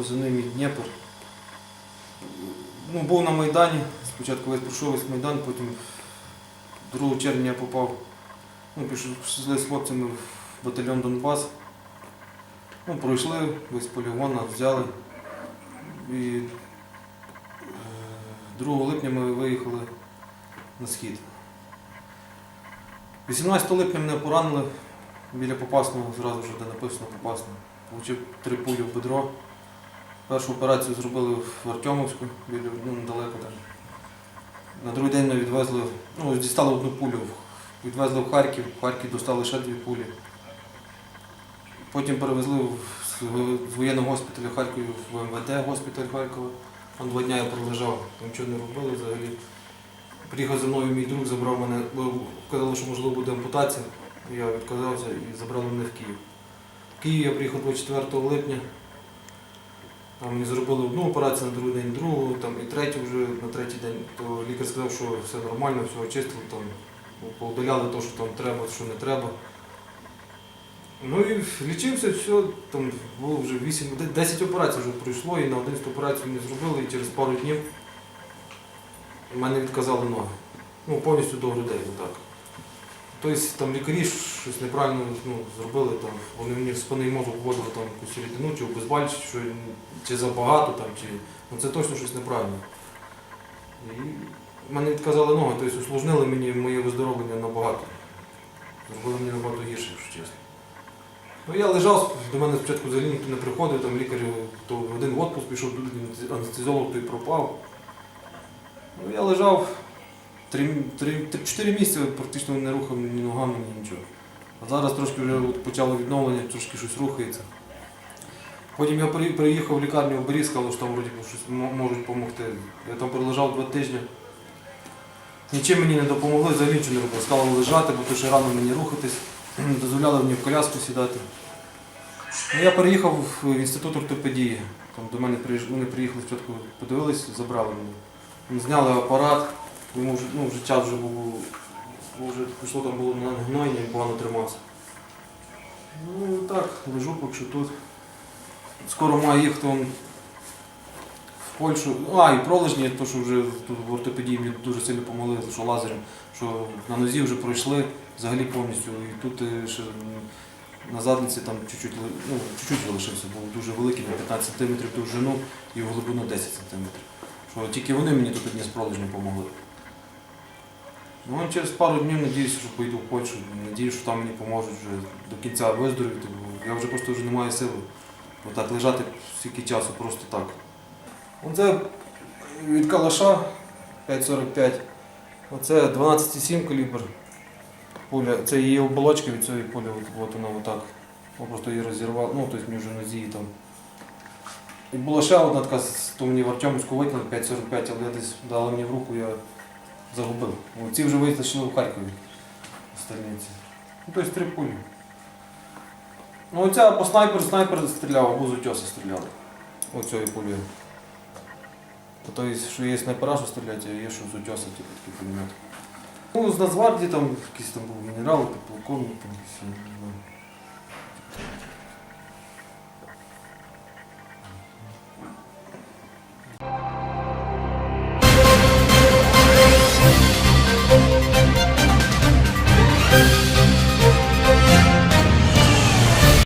позивний мій Дніпр. Ну, був на Майдані, спочатку весь пройшов весь Майдан, потім 2 червня я попав. Ну, пішли з хлопцями в батальйон Донбас. Ну, пройшли весь полігон, взяли. І е, 2 липня ми виїхали на схід. 18 липня мене поранили біля Попасного, зразу ж де написано Попасного. Получив три пулі в бедро. Першу операцію зробили в Артемовську, ну, недалеко там. На другий день мене відвезли, ну, дістали одну пулю, відвезли в Харків, в Харків достали ще дві пулі. Потім перевезли з- воєнного госпіталю Харкова в МВД госпіталь Харкова. Там два дні я пролежав, там нічого не робили взагалі. Приїхав за мною мій друг, забрав мене, казали, що можливо буде ампутація. Я відказався і забрали мене в Київ. В Київ я приїхав 24 липня. Мені зробили одну операцію на другий день, другу, там і третю вже на третій день. То лікар сказав, що все нормально, все очистили, там, ну, поудаляли те, що там треба, що не треба. Ну і лічився, все, там було вже 8, 10 операцій вже пройшло, і на 11 операцію мені зробили, і через пару днів мене відказали ноги. Ну, повністю до грудей, отак. Тобто там лікарі щось неправильно ну, зробили, там, вони мені в спинний мозок вводили там якусь рідину, чи обезбаль, чи, чи забагато, там, чи... ну, це точно щось неправильно. І мене відказали ноги, тобто усложнили мені моє виздоровлення набагато. Зробили мені набагато гірше, якщо чесно. Ну, я лежав, до мене спочатку взагалі ніхто не приходив, там лікар то один в отпуск пішов, анестезіолог той пропав. Ну, я лежав три, три, три, чотири місяці практично не рухав ні ногами, ні нічого. А зараз трошки вже почало відновлення, трошки щось рухається. Потім я приїхав в лікарню в Борі, сказали, що там вроді щось можуть допомогти. Я там пролежав два тижні. Нічим мені не допомогли, взагалі нічого не робили. Сказали лежати, бо то ще рано мені рухатись. Дозволяли мені в коляску сідати. Ну, я переїхав в інститут ортопедії. Там до мене вони приїхали спочатку, подивились, забрали мене. Зняли апарат, йому вже, ну, вже вже був, бо вже пішло там було на гноєння, він погано тримався. Ну так, лежу поки що тут. Скоро маю їхати он в Польщу. А, і пролежні, то що вже тут в ортопедії мені дуже сильно помогли, що лазером, що на нозі вже пройшли взагалі повністю. І тут е, ще на задниці там чуть-чуть, ну, залишився, був дуже великий, на 15 см довжину і в глибину 10 см. Що тільки вони мені тут одні з пролежні допомогли. Ну, через пару днів надіюся, що поїду в Польщу. Надіюся, що там мені поможуть вже до кінця виздоровіти, бо я вже просто вже не маю сили. Отак лежати стільки часу просто так. Оце від калаша 5,45. Оце 12,7 калібр. Пуля. Це її оболочка від цієї пулі, от, вона отак. Я просто її розірвав, ну, тобто мені вже нозі там. І була ще одна така, то мені в Артемівську викинули 5,45, але я десь дали мені в руку, я загубив. Ці вже витащили в Харкові. Остальниці. Ну, тобто три пулі. Ну оця по снайпер, снайпер стріляв, або з утьоса стріляли. Оцею пулею. Тобто, що є снайпера, що стріляють, а є що з утьоса, типу такий пулемет. Ну, з Нацгвардії там якийсь там був генерал, підполковник, там, всі.